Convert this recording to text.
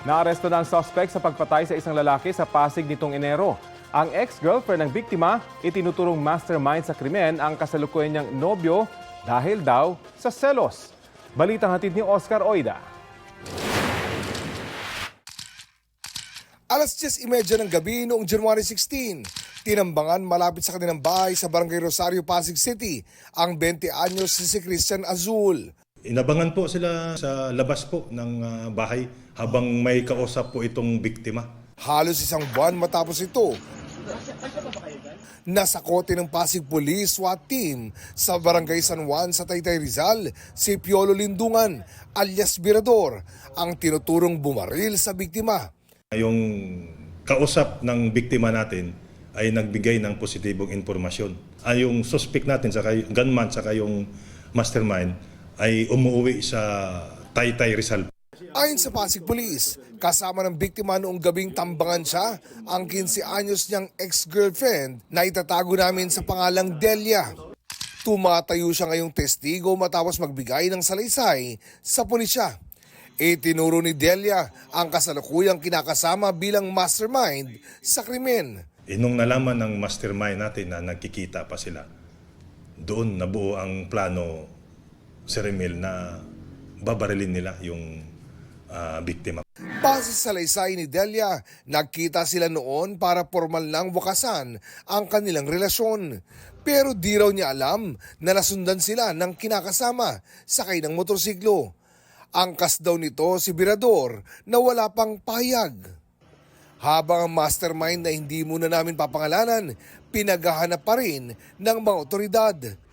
Naaresto na ang suspect sa pagpatay sa isang lalaki sa Pasig nitong Enero. Ang ex-girlfriend ng biktima, itinuturong mastermind sa krimen ang kasalukuyan niyang nobyo dahil daw sa selos. Balitang hatid ni Oscar Oida. Alas 10.30 ng gabi noong January 16, tinambangan malapit sa kanilang bahay sa Barangay Rosario, Pasig City ang 20 anyos si Christian Azul. Inabangan po sila sa labas po ng ah, bahay habang may kausap po itong biktima. Halos isang buwan matapos ito, nasakote ng Pasig Police SWAT team sa Barangay San Juan sa Taytay Rizal si Piolo Lindungan alias Birador ang tinuturong bumaril sa biktima. Yung kausap ng biktima natin ay nagbigay ng positibong impormasyon. Ay yung suspect natin, saka gunman, saka yung mastermind ay umuwi sa Taytay Rizal. Ayon sa Pasig Police, kasama ng biktima noong gabing tambangan siya ang 15 anyos niyang ex-girlfriend na itatago namin sa pangalang Delia. Tumatayo siya ngayong testigo matapos magbigay ng salaysay sa pulisya. Itinuro ni Delia ang kasalukuyang kinakasama bilang mastermind sa krimen. Nung nalaman ng mastermind natin na nagkikita pa sila, doon nabuo ang plano si Remel na babarilin nila yung ah, biktima. Base sa salaysay ni Delia, nagkita sila noon para formal lang wakasan ang kanilang relasyon. Pero di raw niya alam na nasundan sila ng kinakasama sakay ng motorsiklo. Angkas daw nito si Birador na wala pang payag. Habang ang mastermind na hindi muna namin papangalanan, pinaghahanap pa rin ng mga otoridad.